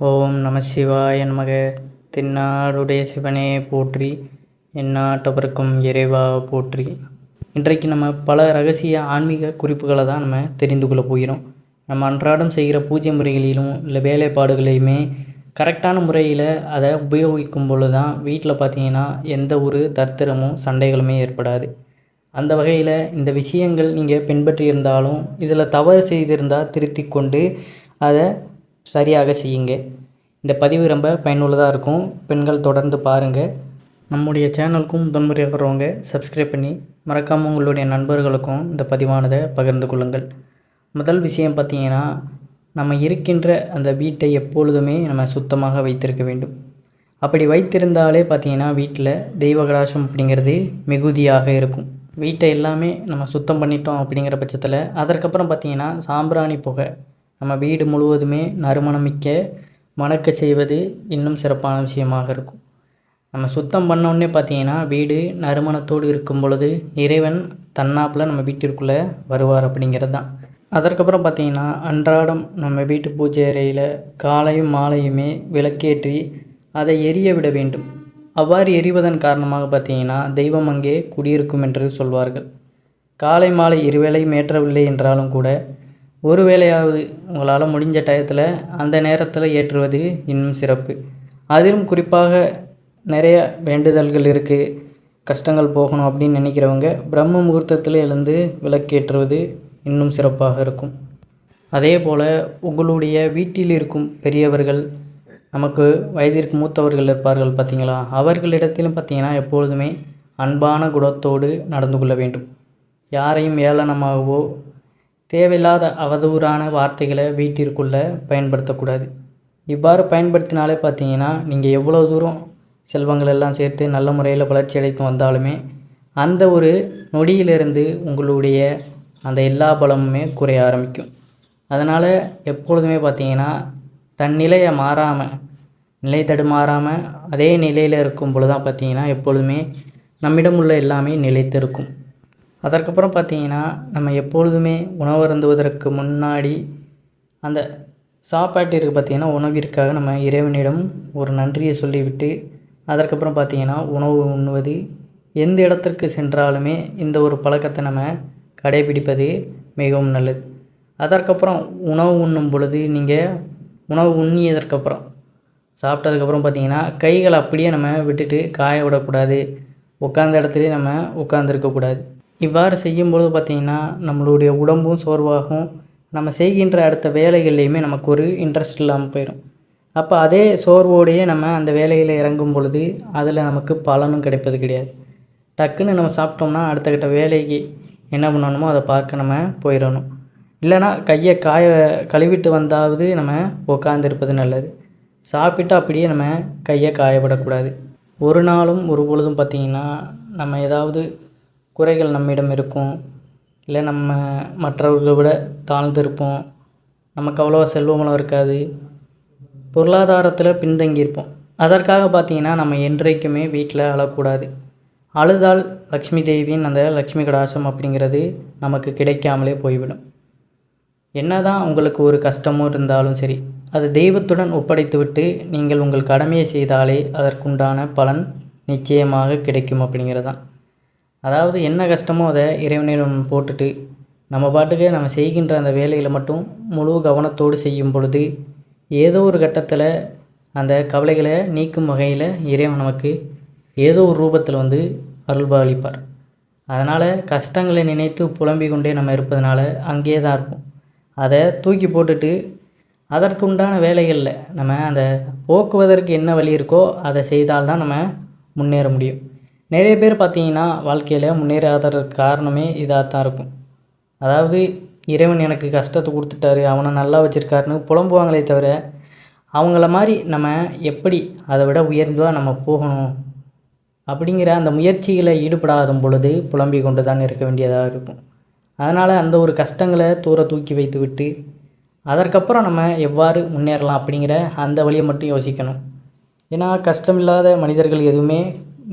ஓம் நம சிவாய நமக. தென்னாடுடைய சிவனே போற்றி எந்நாட்டவர்க்கும் இறைவா போற்றி. இன்றைக்கு நம்ம பல ரகசிய ஆன்மீக குறிப்புகளை தான் நம்ம தெரிந்து கொள்ள போகிறோம். நம்ம அன்றாடம் செய்கிற பூஜை முறைகளிலும் இல்லை வேலைப்பாடுகளையுமே கரெக்டான முறையில் அதை உபயோகிக்கும் பொழுது தான் வீட்டில் பார்த்தீங்கன்னா எந்த ஒரு தர்த்தரமும் சண்டைகளுமே ஏற்படாது. அந்த வகையில் இந்த விஷயங்கள் நீங்கள் பின்பற்றி இருந்தாலும் இதில் தவறு செய்திருந்தால் திருத்தி கொண்டு அதை சரியாக செய்யுங்க. இந்த பதிவு ரொம்ப பயனுள்ளதாக இருக்கும். பெண்கள் தொடர்ந்து பாருங்கள் நம்முடைய சேனலுக்கும் முதன்முறையாக இருக்கிறவங்க சப்ஸ்கிரைப் பண்ணி மறக்காமல் உங்களுடைய நண்பர்களுக்கும் இந்த பதிவானதை பகிர்ந்து கொள்ளுங்கள். முதல் விஷயம் பார்த்தீங்கன்னா நம்ம இருக்கின்ற அந்த வீட்டை எப்பொழுதுமே நம்ம சுத்தமாக வைத்திருக்க வேண்டும். அப்படி வைத்திருந்தாலே பார்த்தீங்கன்னா வீட்டில் தெய்வ கடாசம் அப்படிங்கிறது மிகுதியாக இருக்கும். வீட்டை எல்லாமே நம்ம சுத்தம் பண்ணிட்டோம் அப்படிங்கிற பட்சத்தில் அதற்கப்புறம் பார்த்தீங்கன்னா சாம்பிராணி புகை நம்ம வீடு முழுவதுமே நறுமணமிக்க மணக்க செய்வது இன்னும் சிறப்பான விஷயமாக இருக்கும். நம்ம சுத்தம் பண்ணோடனே பார்த்தீங்கன்னா வீடு நறுமணத்தோடு இருக்கும் பொழுது இறைவன் தன்னாப்பில் நம்ம வீட்டிற்குள்ளே வருவார் அப்படிங்கிறது தான். அதற்கப்புறம் பார்த்தீங்கன்னா அன்றாடம் நம்ம வீட்டு பூஜை அறையில் காலையும் மாலையுமே விளக்கேற்றி அதை எரிய விட வேண்டும். அவ்வாறு எரிவதன் காரணமாக பார்த்தீங்கன்னா தெய்வம் அங்கே குடியிருக்கும் என்று சொல்வார்கள். காலை மாலை இருவேளையும் ஏற்றவில்லை என்றாலும் கூட ஒரு வேளையாவது உங்களால் முடிஞ்ச டயத்தில் அந்த நேரத்தில் ஏற்றுவது இன்னும் சிறப்பு. அதிலும் குறிப்பாக நிறைய வேண்டுதல்கள் இருக்குது கஷ்டங்கள் போகணும் அப்படின்னு நினைக்கிறவங்க பிரம்ம முகூர்த்தத்தில் எழுந்து விளக்கேற்றுவது இன்னும் சிறப்பாக இருக்கும். அதே போல் உங்களுடைய வீட்டில் இருக்கும் பெரியவர்கள் நமக்கு வயதிற்கு மூத்தவர்கள் இருப்பார்கள் பார்த்தீங்களா அவர்களிடத்திலும் பார்த்தீங்கன்னா எப்பொழுதுமே அன்பான குணத்தோடு நடந்து கொள்ள வேண்டும். யாரையும் ஏளனமாகவோ தேவையில்லாத அவதூறான வார்த்தைகளை வீட்டிற்குள்ளே பயன்படுத்தக்கூடாது. இவ்வாறு பயன்படுத்தினாலே பார்த்தீங்கன்னா நீங்கள் எவ்வளோ தூரம் செல்வங்கள் எல்லாம் சேர்த்து நல்ல முறையில் வளர்ச்சி அடைத்து வந்தாலுமே அந்த ஒரு நொடியிலிருந்து உங்களுடைய அந்த எல்லா பலமுமே குறைய ஆரம்பிக்கும். அதனால் எப்பொழுதுமே பார்த்தீங்கன்னா தன் நிலையை மாறாமல் நிலை தடுமாறாமல் அதே நிலையில் இருக்கும் பொழுது தான் பார்த்தீங்கன்னா எப்பொழுதுமே நம்மிடம் உள்ள எல்லாமே நிலைத்து இருக்கும் அதற்கப்புறம் பார்த்தீங்கன்னா நம்ம எப்பொழுதுமே உணவு அருந்துவதற்கு முன்னாடி அந்த சாப்பாட்டிற்கு பார்த்திங்கன்னா உணவிற்காக நம்ம இறைவனிடம் ஒரு நன்றியை சொல்லிவிட்டு அதற்கப்புறம் பார்த்திங்கன்னா உணவு உண்ணுவது எந்த இடத்திற்கு சென்றாலுமே இந்த ஒரு பழக்கத்தை நம்ம கடைபிடிப்பது மிகவும் நல்லது. அதற்கப்புறம் உணவு உண்ணும் பொழுது நீங்கள் உணவு உண்ணியதற்கப்புறம் சாப்பிட்டதுக்கப்புறம் பார்த்திங்கன்னா கைகளை அப்படியே நம்ம விட்டுட்டு காய விடக்கூடாது. உட்காந்த இடத்துலையே நம்ம உட்காந்துருக்கக்கூடாது இவ்வாறு செய்யும்பொழுது பார்த்திங்கன்னா நம்மளுடைய உடம்பும் சோர்வாகும். நம்ம செய்கின்ற அடுத்த வேலைகள்லையுமே நமக்கு ஒரு இன்ட்ரெஸ்ட் இல்லாமல் போயிடும் அப்போ அதே சோர்வோடையே நம்ம அந்த வேலையில் இறங்கும் பொழுது அதில் நமக்கு பலனும் கிடைப்பது கிடையாது. டக்குன்னு நம்ம சாப்பிட்டோம்னா அடுத்தகிட்ட வேலைக்கு என்ன பண்ணணுமோ அதை பார்க்க நம்ம போயிடணும். இல்லைனா கையை காய கழுவிட்டு வந்தாவது நம்ம உட்காந்துருப்பது நல்லது. சாப்பிட்டு அப்படியே நம்ம கையை காயப்படக்கூடாது. ஒரு நாளும் ஒரு பொழுதும் பார்த்திங்கன்னா நம்ம ஏதாவது குறைகள் நம்மிடம் இருக்கும். இல்லை நம்ம மற்றவர்களை விட தாழ்ந்திருப்போம். நமக்கு அவ்வளோவா செல்வமளம் இருக்காது. பொருளாதாரத்தில் பின்தங்கியிருப்போம். அதற்காக பார்த்திங்கன்னா நம்ம என்றைக்குமே வீட்டில் அழக்கூடாது. அழுதால் லக்ஷ்மி தேவியின் அந்த லக்ஷ்மி கடாசம் அப்படிங்கிறது நமக்கு கிடைக்காமலே போய்விடும். என்ன தான் உங்களுக்கு ஒரு கஷ்டமும் இருந்தாலும் சரி அது தெய்வத்துடன் ஒப்படைத்துவிட்டு நீங்கள் உங்கள் கடமையை செய்தாலே அதற்குண்டான பலன் நிச்சயமாக கிடைக்கும் அப்படிங்கிறது தான் அதாவது என்ன கஷ்டமோ அதை இறைவனிடம் போட்டுட்டு நம்ம பாட்டுக்கு நம்ம செய்கின்ற அந்த வேலையில் மட்டும் முழு கவனத்தோடு செய்யும் பொழுது ஏதோ ஒரு கட்டத்தில் அந்த கவலைகளை நீக்கும் வகையில் இறைவன் நமக்கு ஏதோ ஒரு ரூபத்தில் வந்து அருள்பாலிப்பார். அதனால் கஷ்டங்களை நினைத்து புலம்பிக் கொண்டே நம்ம இருப்பதனால அங்கேயே தான் இருப்போம். அதை தூக்கி போட்டுட்டு அதற்குண்டான வேலைகளில் நம்ம அந்த போக்குவதற்கு என்ன வழி இருக்கோ அதை செய்தால்தான் நம்ம முன்னேற முடியும். நிறைய பேர் பார்த்திங்கன்னா வாழ்க்கையில் முன்னேறாததற்கு காரணமே இதாக தான் இருக்கும். அதாவது இறைவன் எனக்கு கஷ்டத்தை கொடுத்துட்டாரு அவனை நல்லா வச்சுருக்காருன்னு புலம்புவாங்களே தவிர அவங்கள மாதிரி நம்ம எப்படி அதை விட உயர்ந்ததாக நம்ம போகணும்? அப்படிங்கிற அந்த முயற்சிகளை ஈடுபடாத பொழுது புலம்பி கொண்டு தான் இருக்க வேண்டியதாக இருக்கும். அதனால் அந்த ஒரு கஷ்டங்களை தூர தூக்கி வைத்து விட்டு அதற்கப்புறம் நம்ம எவ்வாறு முன்னேறலாம் அப்படிங்கிற அந்த வழியை மட்டும் யோசிக்கணும். ஏன்னா கஷ்டமில்லாத மனிதர்கள் எதுவுமே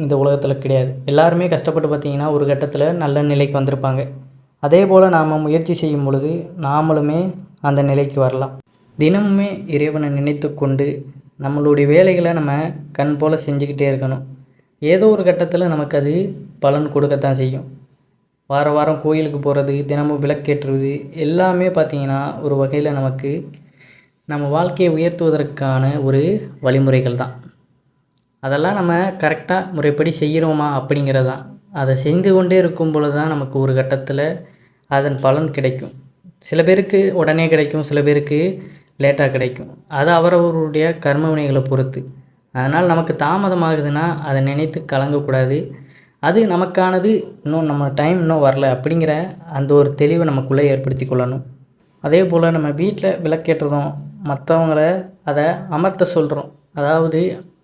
இந்த உலகத்தில் கிடையாது. எல்லாருமே கஷ்டப்பட்டு பார்த்திங்கன்னா ஒரு கட்டத்தில் நல்ல நிலைக்கு வந்திருப்பாங்க. அதே போல் நாம் முயற்சி செய்யும் பொழுது நாமளுமே அந்த நிலைக்கு வரலாம். தினமுமே இறைவனை நினைத்து கொண்டு நம்மளுடைய வேலைகளை நம்ம கண் போல் செஞ்சுக்கிட்டே இருக்கணும். ஏதோ ஒரு கட்டத்தில் நமக்கு அது பலன் கொடுக்கத்தான் செய்யும். வார வாரம் கோயிலுக்கு போகிறது தினமும் விளக்கேற்றுவது எல்லாமே பார்த்திங்கன்னா ஒரு வகையில் நமக்கு நம்ம வாழ்க்கையை உயர்த்துவதற்கான ஒரு வழிமுறைகள் தான். அதெல்லாம் நம்ம கரெக்டாக முறைப்படி செய்கிறோமா அப்படிங்கிறது. தான் அதை செய்து கொண்டே இருக்கும் பொழுது தான் நமக்கு ஒரு கட்டத்தில் அதன் பலன் கிடைக்கும். சில பேருக்கு உடனே கிடைக்கும் சில பேருக்கு லேட்டாக கிடைக்கும். அது அவரவருடைய கர்ம வினைகளை பொறுத்து. அதனால் நமக்கு தாமதமாகுதுன்னா அதை நினைத்து கலங்கக்கூடாது. அது நமக்கானது இன்னும் நம்ம டைம் இன்னும் வரல அப்படிங்கிற அந்த ஒரு தெளிவை நமக்குள்ளே ஏற்படுத்தி கொள்ளணும். அதே போல் நம்ம வீட்டில் விளக்கேற்றுறோம் மற்றவங்கள அதை அமர்த்த சொல்கிறோம் அதாவது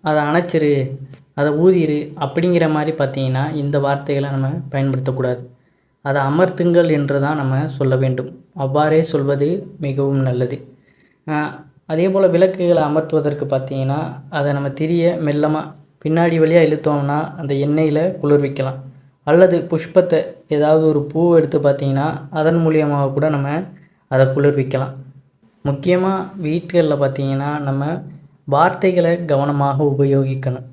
அதை அணைச்சிரு அதை ஊதிரு அப்படிங்கிற மாதிரி பார்த்தீங்கன்னா இந்த வார்த்தைகளை நம்ம பயன்படுத்தக்கூடாது. அதை அமர்த்துங்கள் என்று தான் நம்ம சொல்ல வேண்டும். அவ்வாறே சொல்வது மிகவும் நல்லது. அதே போல் விளக்குகளை அமர்த்துவதற்கு பார்த்தீங்கன்னா அதை நம்ம திரிய மெல்லமாக பின்னாடி வழியாக இழுத்தோம்னா அந்த எண்ணெயில் குளிர்விக்கலாம் அல்லது புஷ்பத்தை ஏதாவது ஒரு பூ எடுத்து பார்த்தீங்கன்னா அதன் மூலியமாக கூட நம்ம அதை குளிர்விக்கலாம் முக்கியமாக வீட்டுகளில் பார்த்தீங்கன்னா நம்ம வார்த்தைகளை கவனமாக உபயோகிக்கணும்.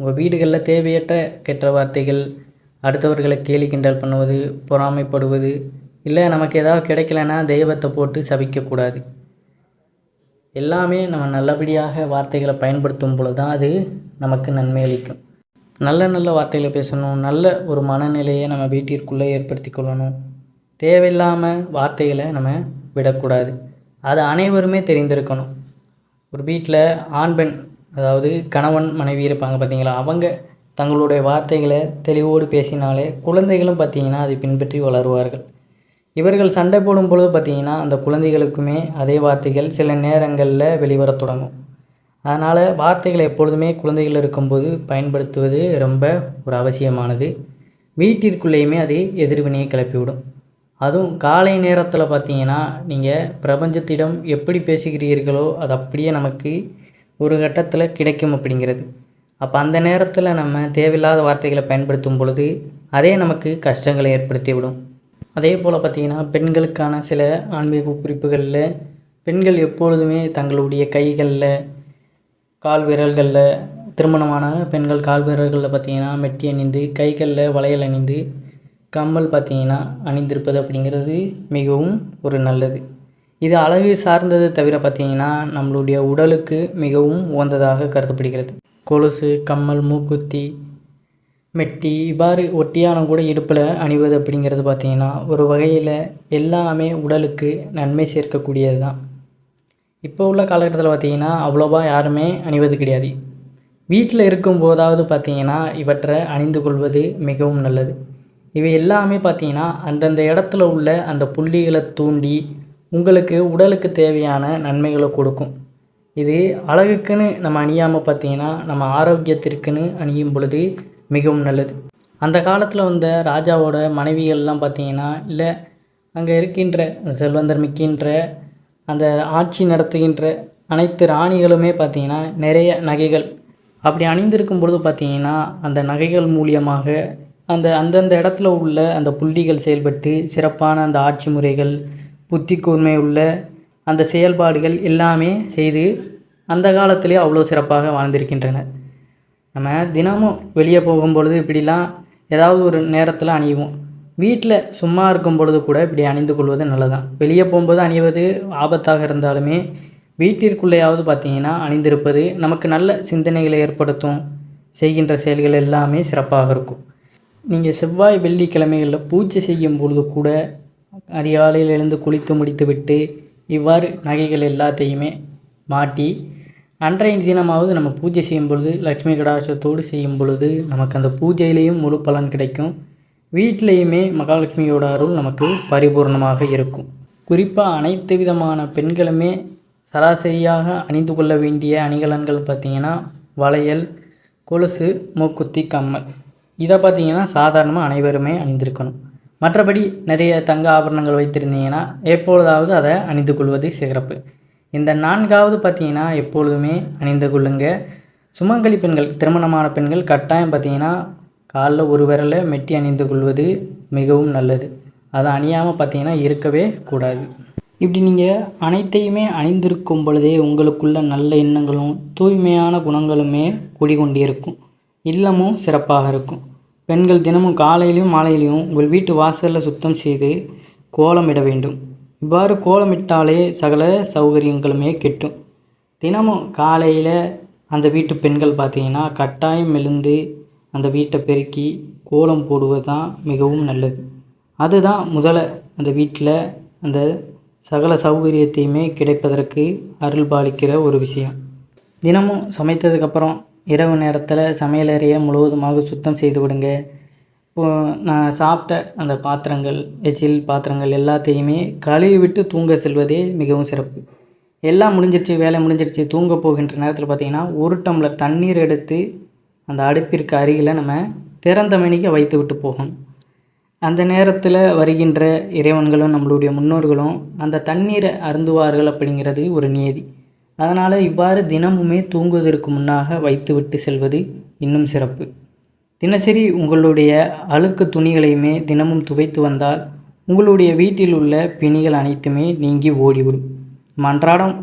உங்கள் வீடுகளில் தேவையற்ற கெட்ட வார்த்தைகள் அடுத்தவர்களை கேலி கிண்டல் பண்ணுவது பொறாமைப்படுவது இல்லை நமக்கு ஏதாவது கிடைக்கலன்னா தெய்வத்தை போட்டு சபிக்கக்கூடாது எல்லாமே நம்ம நல்லபடியாக வார்த்தைகளை பயன்படுத்தும் பொழுது தான் அது நமக்கு நன்மை அளிக்கும். நல்ல நல்ல வார்த்தைகளை பேசணும். நல்ல ஒரு மனநிலையை நம்ம வீட்டிற்குள்ளே ஏற்படுத்தி கொள்ளணும். தேவையில்லாமல் வார்த்தைகளை நம்ம விடக்கூடாது. அது அனைவருமே தெரிந்திருக்கணும். ஒரு வீட்டில் ஆண் பெண் அதாவது கணவன் மனைவி இருப்பாங்க பார்த்தீங்களா? அவங்க தங்களுடைய வார்த்தைகளை தெளிவோடு பேசினாலே குழந்தைகளும் பார்த்தீங்கன்னா அதை பின்பற்றி வளருவார்கள். இவர்கள் சண்டை போடும் பொழுது பார்த்தீங்கன்னா அந்த குழந்தைகளுக்குமே அதே வார்த்தைகள் சில நேரங்களில் வெளிவரத் தொடங்கும். அதனால் வார்த்தைகளை எப்பொழுதுமே குழந்தைகள் இருக்கும்போது பயன்படுத்துவது ரொம்ப ஒரு அவசியமானது. வீட்டிற்குள்ளேயுமே அது எதிர்வினையை கிளப்பிவிடும். அதுவும் காலை நேரத்தில் பார்த்தீங்கன்னா நீங்கள் பிரபஞ்சத்திடம் எப்படி பேசுகிறீர்களோ அது அப்படியே நமக்கு ஒரு கட்டத்தில் கிடைக்கும் அப்படிங்கிறது. அப்போ அந்த நேரத்தில் நம்ம தேவையில்லாத வார்த்தைகளை பயன்படுத்தும் பொழுது அதே நமக்கு கஷ்டங்களை ஏற்படுத்தி விடும் அதே போல் பார்த்திங்கன்னா பெண்களுக்கான சில ஆன்மீக குறிப்புகளில் பெண்கள் எப்பொழுதுமே தங்களுடைய கைகளில் கால் விரல்களில் திருமணமான பெண்கள் கால் விரல்களில் பார்த்தீங்கன்னா மெட்டி அணிந்து கைகளில் வளையல் அணிந்து கம்மல் பார்த்தீங்கன்னா அணிந்திருப்பது அப்படிங்கிறது மிகவும் ஒரு நல்லது. இது அழகு சார்ந்தது தவிர பார்த்தீங்கன்னா நம்மளுடைய உடலுக்கு மிகவும் உகந்ததாக கருதப்படுகிறது. கொலுசு கம்மல் மூக்குத்தி மெட்டி இவ்வாறு ஒட்டியானம் கூட இடுப்பில் அணிவது அப்படிங்கிறது பார்த்திங்கன்னா ஒரு வகையில் எல்லாமே உடலுக்கு நன்மை சேர்க்கக்கூடியது தான். இப்போ உள்ள காலகட்டத்தில் பார்த்தீங்கன்னா அவ்வளோவா யாருமே அணிவது கிடையாது. வீட்டில் இருக்கும் போதாவது பார்த்தீங்கன்னா இவற்றை அணிந்து கொள்வது மிகவும் நல்லது. இவை எல்லாமே பார்த்தீங்கன்னா அந்தந்த இடத்துல உள்ள அந்த புள்ளிகளை தூண்டி உங்களுக்கு உடலுக்கு தேவையான நன்மைகளை கொடுக்கும். இது அழகுக்குன்னு நம்ம அணியாமல் பார்த்தீங்கன்னா நம்ம ஆரோக்கியத்திற்குன்னு அணியும் பொழுது மிகவும் நல்லது. அந்த காலத்தில் வந்த ராஜாவோட மனைவிகள்லாம் பார்த்தீங்கன்னா இல்லை அங்கே இருக்கின்ற செல்வந்தர் மிக்கின்ற அந்த ஆட்சி நடத்துகின்ற அனைத்து ராணிகளுமே பார்த்திங்கன்னா நிறைய நகைகள். அப்படி அணிந்திருக்கும் பொழுது பார்த்தீங்கன்னா அந்த நகைகள் மூலியமாக அந்த அந்தந்த இடத்துல உள்ள அந்த புள்ளிகள் செயல்பட்டு சிறப்பான அந்த ஆட்சி முறைகள் புத்தி கூர்மை உள்ள அந்த செயல்பாடுகள் எல்லாமே செய்து அந்த காலத்திலே அவ்வளோ சிறப்பாக வாழ்ந்திருக்கின்றனர் நம்ம தினமும் வெளியே போகும்பொழுது இப்படிலாம் ஏதாவது ஒரு நேரத்தில் அணிவோம். வீட்டில் சும்மா இருக்கும் பொழுது கூட இப்படி அணிந்து கொள்வது நல்லதான் வெளியே போகும்போது அணிவது ஆபத்தாக இருந்தாலுமே வீட்டிற்குள்ளேயாவது பார்த்தீங்கன்னா அணிந்திருப்பது நமக்கு நல்ல சிந்தனைகளை ஏற்படுத்தும் செய்கின்ற செயல்கள் எல்லாமே சிறப்பாக இருக்கும். நீங்கள் செவ்வாய் வெள்ளிக்கிழமைகளில் பூஜை செய்யும் பொழுது கூட அதிகாலையில் எழுந்து குளித்து முடித்துவிட்டு இவ்வாறு நகைகள் எல்லாத்தையுமே மாட்டி அன்றைய தினமாவது நம்ம பூஜை செய்யும் பொழுது லக்ஷ்மி கடாட்சத்தோடு செய்யும் பொழுது நமக்கு அந்த பூஜையிலையும் முழு பலன் கிடைக்கும். வீட்டிலையுமே மகாலட்சுமியோட அருள் நமக்கு பரிபூர்ணமாக இருக்கும். குறிப்பாக அனைத்து விதமான பெண்களுமே சராசரியாக அணிந்து கொள்ள வேண்டிய அணிகலன்கள் பார்த்திங்கன்னா வளையல் கொலுசு மூக்குத்தி கம்மல். இதை பார்த்தீங்கன்னா சாதாரணமாக அனைவருமே அணிந்திருக்கணும். மற்றபடி நிறைய தங்க ஆபரணங்கள் வைத்திருந்தீங்கன்னா எப்பொழுதாவது அதை அணிந்து கொள்வது சிறப்பு. இந்த நான்காவது பார்த்தீங்கன்னா எப்பொழுதுமே அணிந்து கொள்ளுங்க. சுமங்கலி பெண்கள் திருமணமான பெண்கள் கட்டாயம் பார்த்தீங்கன்னா காலில் ஒரு விரலை மெட்டி அணிந்து கொள்வது மிகவும் நல்லது. அதை அணியாமல் பார்த்தீங்கன்னா இருக்கவே கூடாது. இப்படி நீங்கள் அனைத்தையுமே அணிந்திருக்கும் பொழுதே உங்களுக்குள்ள நல்ல எண்ணங்களும் தூய்மையான குணங்களுமே குடிகொண்டிருக்கும். இல்லமும் சிறப்பாக இருக்கும். பெண்கள் தினமும் காலையிலையும் மாலையிலையும் உங்கள் வீட்டு வாசலில் சுத்தம் செய்து கோலமிட வேண்டும். இவ்வாறு கோலமிட்டாலே சகல சௌகரியங்களுமே கெட்டும். தினமும் காலையில் அந்த வீட்டு பெண்கள் பார்த்தீங்கன்னா கட்டாயம் எழுந்து அந்த வீட்டை பெருக்கி கோலம் போடுவது தான் மிகவும் நல்லது. அதுதான் முதல்ல அந்த வீட்டில் அந்த சகல சௌகரியத்தையுமே கிடைப்பதற்கு அருள் பாலிக்கிற ஒரு விஷயம். தினமும் சமைத்ததுக்கப்புறம் இரவு நேரத்தில் சமையலறையை முழுவதுமாக சுத்தம் செய்து விடுங்க. இப்போது நான் சாப்பிட்ட அந்த பாத்திரங்கள் எச்சில் பாத்திரங்கள் எல்லாத்தையுமே கழுவி விட்டு தூங்க செல்வதே மிகவும் சிறப்பு. எல்லாம் முடிஞ்சிருச்சு வேலை முடிஞ்சிருச்சு தூங்க போகின்ற நேரத்தில் பார்த்திங்கன்னா ஒரு டம்ளர் தண்ணீர் எடுத்து அந்த அடுப்பிற்கு அருகில் நம்ம திறந்த மணிக்கு வைத்து விட்டு போகணும். அந்த நேரத்தில் வருகின்ற இறைவன்களும் நம்மளுடைய முன்னோர்களும் அந்த தண்ணீரை அருந்துவார்கள் அப்படிங்கிறது ஒரு நியதி அதனால் இவ்வாறு தினமுமே தூங்குவதற்கு முன்னாக வைத்துவிட்டு செல்வது இன்னும் சிறப்பு. தினசரி உங்களுடைய அழுக்கு துணிகளையுமே தினமும் துவைத்து வந்தால் உங்களுடைய வீட்டில் உள்ள பிணிகள் அனைத்துமே நீங்கி ஓடிவிடும். நம்ம அன்றாடம்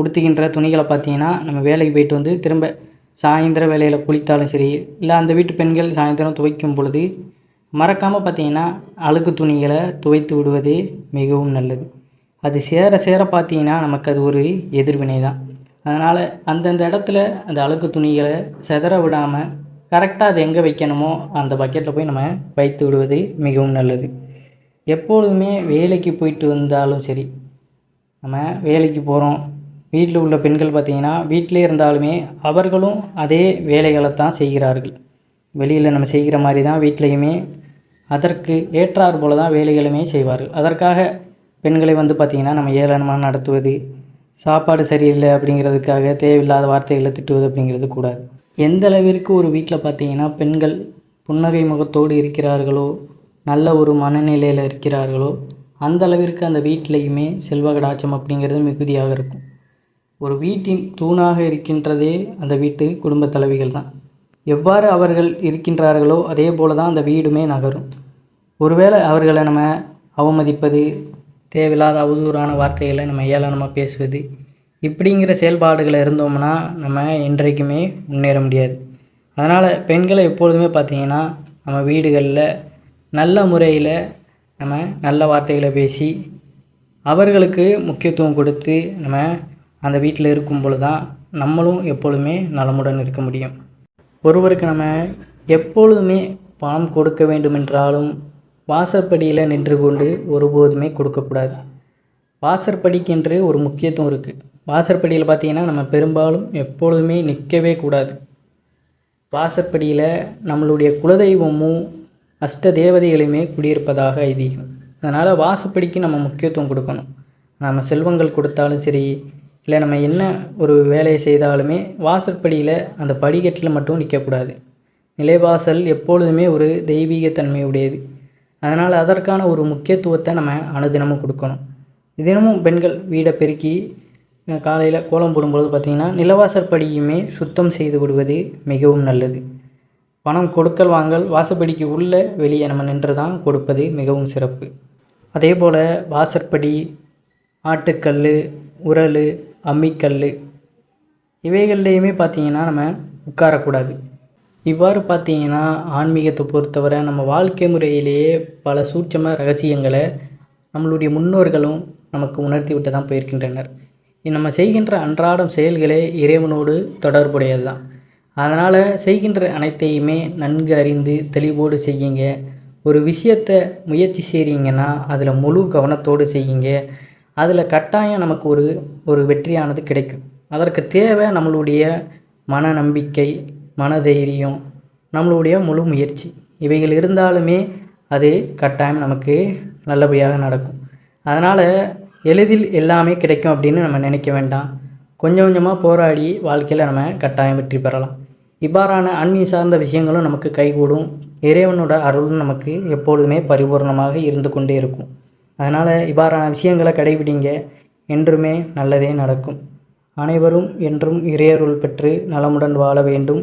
உடுத்துகின்ற துணிகளை பார்த்தீங்கன்னா நம்ம வேலைக்கு போயிட்டு வந்து திரும்ப சாயந்தர வேலையில் குளித்தாலும் சரி இல்லை அந்த வீட்டு பெண்கள் சாயந்தரம் துவைக்கும் பொழுது மறக்காமல் பார்த்தீங்கன்னா அழுக்கு துணிகளை துவைத்து விடுவதே மிகவும் நல்லது. அது சேர சேர பார்த்தீங்கன்னா நமக்கு அது ஒரு எதிர்வினை தான். அதனால் அந்தந்த இடத்துல அந்த அழுக்கு துணிகளை செதற விடாமல் கரெக்டாக அது எங்கே வைக்கணுமோ அந்த பக்கெட்டில் போய் நம்ம வைத்து விடுவது மிகவும் நல்லது. எப்பொழுதுமே வேலைக்கு போயிட்டு வந்தாலும் சரி நம்ம வேலைக்கு போகிறோம் வீட்டில் உள்ள பெண்கள் பார்த்திங்கன்னா வீட்டிலே இருந்தாலுமே அவர்களும் அதே வேலைகளை தான் செய்கிறார்கள். வெளியில் நம்ம செய்கிற மாதிரி தான் வீட்லேயுமே அதற்கு ஏற்றார் போல தான் வேலைகளுமே செய்வார்கள். அதற்காக பெண்களை வந்து பார்த்திங்கன்னா நம்ம ஏளனமாக நடத்துவது சாப்பாடு சரியில்லை அப்படிங்கிறதுக்காக தேவையில்லாத வார்த்தைகளை திட்டுவது அப்படிங்கிறது கூடாது. எந்த அளவிற்கு ஒரு வீட்டில் பார்த்தீங்கன்னா பெண்கள் புன்னகை முகத்தோடு இருக்கிறார்களோ நல்ல ஒரு மனநிலையில் இருக்கிறார்களோ அந்த அளவிற்கு அந்த வீட்டிலையுமே செல்வ கடாச்சம் அப்படிங்கிறது மிகுதியாக இருக்கும். ஒரு வீட்டின் தூணாக இருக்கின்றதே அந்த வீட்டு குடும்ப தலைவிகள் தான். எவ்வாறு அவர்கள் இருக்கின்றார்களோ அதே போல் தான் அந்த வீடுமே நகரும். ஒருவேளை அவர்களை நம்ம அவமதிப்பது தேவையில்லாத அவதூறான வார்த்தைகளை நம்ம ஏளனமாக பேசுவது. இப்படிங்கிற செயல்பாடுகளை இருந்தோம்னா நம்ம என்றைக்குமே முன்னேற முடியாது. அதனால் பெண்களை எப்பொழுதுமே பார்த்திங்கன்னா நம்ம வீடுகளில் நல்ல முறையில் நம்ம நல்ல வார்த்தைகளை பேசி அவர்களுக்கு முக்கியத்துவம் கொடுத்து நம்ம அந்த வீட்டில் இருக்கும் பொழுது தான் நம்மளும் எப்பொழுதுமே நலமுடன் இருக்க முடியும். ஒருவருக்கு நம்ம எப்பொழுதுமே பணம் கொடுக்க வேண்டுமென்றாலும் வாசற்படியில் நின்று கொண்டு ஒருபோதுமே கொடுக்கக்கூடாது. வாசற்படிக்கென்று ஒரு முக்கியத்துவம் இருக்குது வாசற்படியில் பார்த்திங்கன்னா நம்ம பெரும்பாலும் எப்பொழுதுமே நிற்கவே கூடாது. வாசற்படியில் நம்மளுடைய குலதெய்வமும் அஷ்ட தேவதைகளுமே குடியிருப்பதாக ஐதீகம். அதனால் வாசப்படிக்கு நம்ம முக்கியத்துவம் கொடுக்கணும். நம்ம செல்வங்கள் கொடுத்தாலும் சரி இல்லை நம்ம என்ன ஒரு வேலையை செய்தாலுமே வாசற்படியில் அந்த படிக்கட்டில் மட்டும் நிற்கக்கூடாது நிலைவாசல் எப்பொழுதுமே ஒரு தெய்வீகத்தன்மை உடையது அதனால் அதற்கான ஒரு முக்கியத்துவத்தை நம்ம அனுதினமும் கொடுக்கணும். தினமும் பெண்கள் வீடை பெருக்கி காலையில் கோலம் போடும்பொழுது பார்த்திங்கன்னா நிலவாசற்படியுமே சுத்தம் செய்து விடுவது மிகவும் நல்லது. பணம் கொடுக்கல் வாங்கல் வாசப்படிக்கு உள்ளே வெளியே நம்ம நின்று தான் கொடுப்பது மிகவும் சிறப்பு. அதே போல் வாசற்படி ஆட்டுக்கல் உரல் அம்மிக்கல் இவைகள்லேயுமே பார்த்திங்கன்னா நம்ம உட்காரக்கூடாது. இவ்வாறு பார்த்தீங்கன்னா ஆன்மீகத்தை பொறுத்தவரை நம்ம வாழ்க்கை முறையிலேயே பல சூட்சம ரகசியங்களை நம்மளுடைய முன்னோர்களும் நமக்கு உணர்த்தி விட்டு தான் போயிருக்கின்றனர். நம்ம செய்கின்ற அன்றாடம் செயல்களே இறைவனோடு தொடர்புடையது தான் அதனால் செய்கின்ற அனைத்தையுமே நன்கு அறிந்து தெளிவோடு செய்யுங்க. ஒரு விஷயத்தை முயற்சி செய்கிறீங்கன்னா அதில் முழு கவனத்தோடு செய்யுங்க. அதில் கட்டாயம் நமக்கு ஒரு ஒரு வெற்றியானது கிடைக்கும். அதற்கு தேவை நம்மளுடைய மன நம்பிக்கை மன தைரியம் நம்மளுடைய முழு முயற்சி. இவைகள் இருந்தாலுமே அது கட்டாயம் நமக்கு நல்லபடியாக நடக்கும். அதனால் எளிதில் எல்லாமே கிடைக்கும் அப்படின்னு நம்ம நினைக்க வேண்டாம். கொஞ்சம் கொஞ்சமாக போராடி வாழ்க்கையில் நம்ம கட்டாயம் வெற்றி பெறலாம். இவ்வாறான ஆன்மீக சார்ந்த விஷயங்களும் நமக்கு கைகூடும். இறைவனோட அருளும் நமக்கு எப்பொழுதுமே பரிபூர்ணமாக இருந்து கொண்டே இருக்கும். அதனால் இவ்வாறான விஷயங்களை கடைபிடிங்க. என்றுமே நல்லதே நடக்கும். அனைவரும் என்றும் இறையருள் பெற்று நலமுடன் வாழ வேண்டும்.